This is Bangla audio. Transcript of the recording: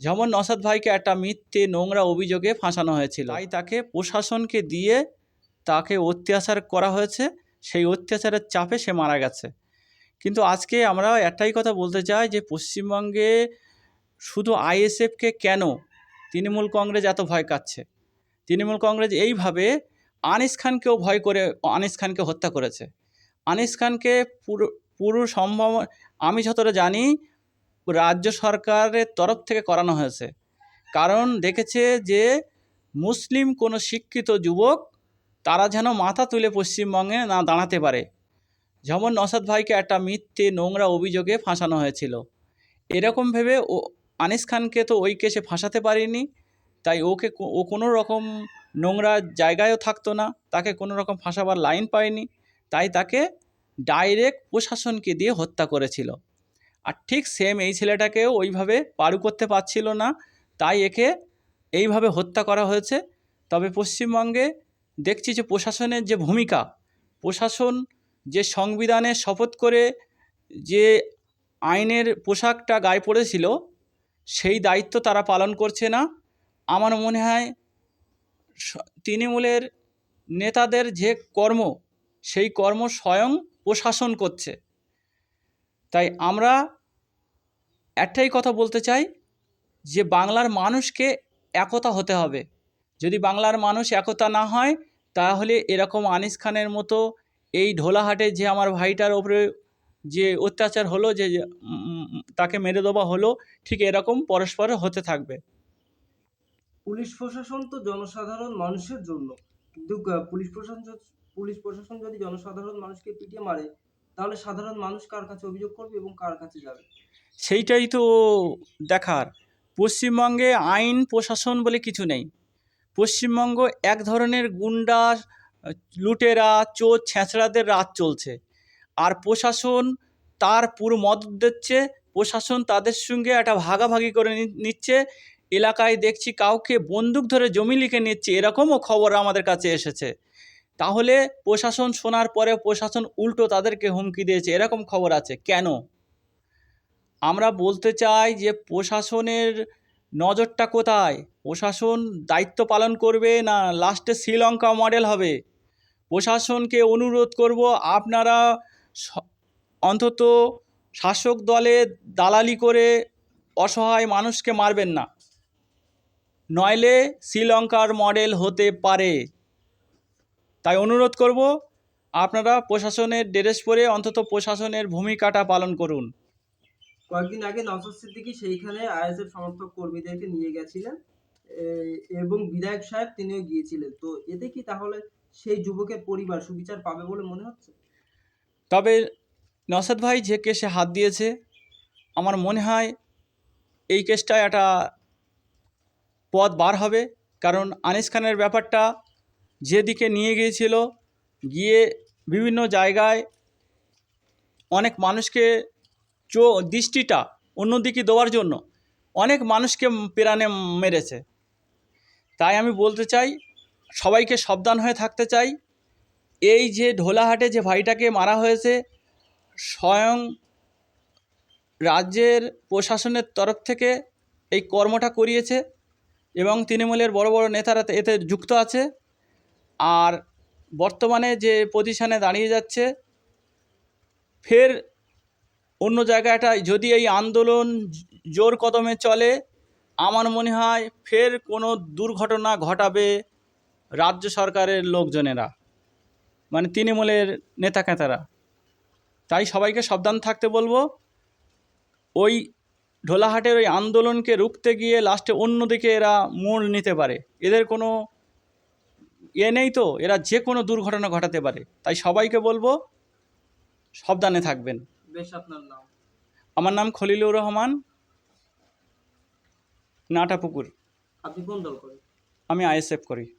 যেমন নসাদ ভাইকে একটা মিথ্যে নোংরা অভিযোগে ফাঁসানো হয়েছিল। তাই তাকে প্রশাসনকে দিয়ে তাকে অত্যাচার করা হয়েছে। সেই অত্যাচারের চাপে সে মারা গেছে। কিন্তু আজকে আমরা একটাই কথা বলতে চাই যে পশ্চিমবঙ্গে শুধু আইএসএফকে কেন তৃণমূল কংগ্রেস এত ভয় কাচ্ছে তৃণমূল কংগ্রেস এইভাবে আনিস খানকেও ভয় করে, আনিস খানকে হত্যা করেছে। আনিস খানকে পুরো পুরো সম্ভব আমি যতটা জানি রাজ্য সরকারের তরফ থেকে করানো হয়েছে। কারণ দেখেছে যে, মুসলিম কোনো শিক্ষিত যুবক, তারা যেন মাথা তুলে পশ্চিমবঙ্গে না দাঁড়াতে পারে। যেমন নসাদ ভাইকে একটা মিথ্যে নোংরা অভিযোগে ফাঁসানো হয়েছিল। এরকম ভেবে ও, আনিস খানকে তো ওই কেসে ফাঁসাতে পারিনি। তাই ওকে ও কোনো রকম নোংরা জায়গায়ও থাকতো না। তাকে কোনো রকম ফাঁসাবার লাইন পায়নি। তাই তাকে ডাইরেক্ট প্রশাসনকে দিয়ে হত্যা করেছিল। আর ঠিক সেম এই ছেলেটাকেও ওইভাবে পারু করতে পারছিল না, তাই একে এইভাবে হত্যা করা হয়েছে। তবে পশ্চিমবঙ্গে দেখছি যে প্রশাসনের যে ভূমিকা, প্রশাসন যে সংবিধানে শপথ করে যে আইনের পোশাকটা গায়ে পড়েছিল, সেই দায়িত্ব তারা পালন করছে না। আমার মনে হয় তৃণমূলের নেতাদের যে কর্ম, সেই কর্ম স্বয়ং প্রশাসন করছে। তাই আমরা একটাই কথা বলতে চাই যে বাংলার মানুষকে একতা হতে হবে। যদি বাংলার মানুষ একতা না হয়, তাহলে এরকম আনিস খানের মতো এই ঢোলাহাটে যে আমার ভাইটার ওপরে যে অত্যাচার হলো, যে তাকে মেরে দেওয়া হলো, ঠিক এরকম পরস্পর হতে থাকবে। পুলিশ প্রশাসন তো জনসাধারণ মানুষের জন্য। কিন্তু পুলিশ প্রশাসন পুলিশ প্রশাসন যদি জনসাধারণ মানুষকে পিটিয়ে মারে তাহলে সাধারণ মানুষ কার কাছে অভিযোগ করবে এবং কার কাছে যাবে? সেইটাই তো দেখার। পশ্চিমবঙ্গে আইন, প্রশাসন বলে কিছু নেই। পশ্চিমবঙ্গ এক ধরনের গুন্ডা, লুটেরা, চোর, ছেঁচড়াদের রাত চলছে। আর প্রশাসন তার পুরো মদত দিচ্ছে। প্রশাসন তাদের সঙ্গে একটা ভাগাভাগি করে নিচ্ছে। এলাকায় দেখছি কাউকে বন্দুক ধরে জমি লিখে নিচ্ছে। এরকমও খবর আমাদের কাছে এসেছে। তাহলে প্রশাসন শোনার পরে প্রশাসন উল্টো তাদেরকে হুমকি দিয়েছে। এরকম খবর আছে। কেন? আমরা বলতে চাই যে প্রশাসনের নজরটা কোথায়? প্রশাসন দায়িত্ব পালন করবে না লাস্টে শ্রীলঙ্কা মডেল হবে? প্রশাসনকে অনুরোধ করব, আপনারা অন্তত শাসক দলে দালালি করে অসহায় মানুষকে মারবেন না। নইলে শ্রীলঙ্কার মডেল হতে পারে। তাই অনুরোধ করব আপনারা প্রশাসনের ড্রেস পরে অন্তত প্রশাসনের ভূমিকাটা পালন করুন। কয়েকদিন আগে নওশাদ সিদ্দিকী সেইখানে আইএসএফ সমর্থক কর্মীদেরকে নিয়ে গেছিলেন এবং বিধায়ক সাহেব তিনিও গিয়েছিলেন। তো এতে কি তাহলে সেই যুবকের পরিবার সুবিচার পাবে বলে মনে হচ্ছে? তবে নসাদ ভাই যে কেসে হাত দিয়েছে আমার মনে হয় এই কেসটায় একটা পথ বার হবে কারণ আনিস খানের ব্যাপারটা যেদিকে নিয়ে গিয়েছিল, গিয়ে বিভিন্ন জায়গায় অনেক মানুষকে চো, দৃষ্টিটা অন্যদিকে দেওয়ার জন্য অনেক মানুষকে প্রাণে মেরেছে। তাই আমি বলতে চাই, সবাইকে সাবধান হয়ে থাকতে চাই। এই যে ঢোলাহাটে যে ভাইটাকে মারা হয়েছে, স্বয়ং রাজ্যের প্রশাসনের তরফ থেকে এই কর্মটা করিয়েছে এবং তৃণমূলের বড় বড় নেতারা এতে যুক্ত আছে। আর বর্তমানে যে পজিশানে দাঁড়িয়ে যাচ্ছে, ফের অন্য জায়গাটায় যদি এই আন্দোলন জোর কদমে চলে, আমার মনে হয় ফের কোনো দুর্ঘটনা ঘটাবে রাজ্য সরকারের লোকজনেরা মানে তৃণমূলের নেতা কেতারা তাই সবাইকে সাবধান থাকতে বলব, ওই ঢোলাহাটের ওই আন্দোলনকে রুখতে গিয়ে লাস্টে অন্যদিকে এরা মোড় নিতে পারে। এদের কোনো এ নেই তো এরা যে কোনো দুর্ঘটনা ঘটাতে পারে। তাই সবাইকে বলব সাবধানে থাকবেন। বেশ আপনার নাম? আমার নাম খলিলুর রহমান নাটাপুকুর। আপনি কোন দল করেন? আমি আইএসএফ করি।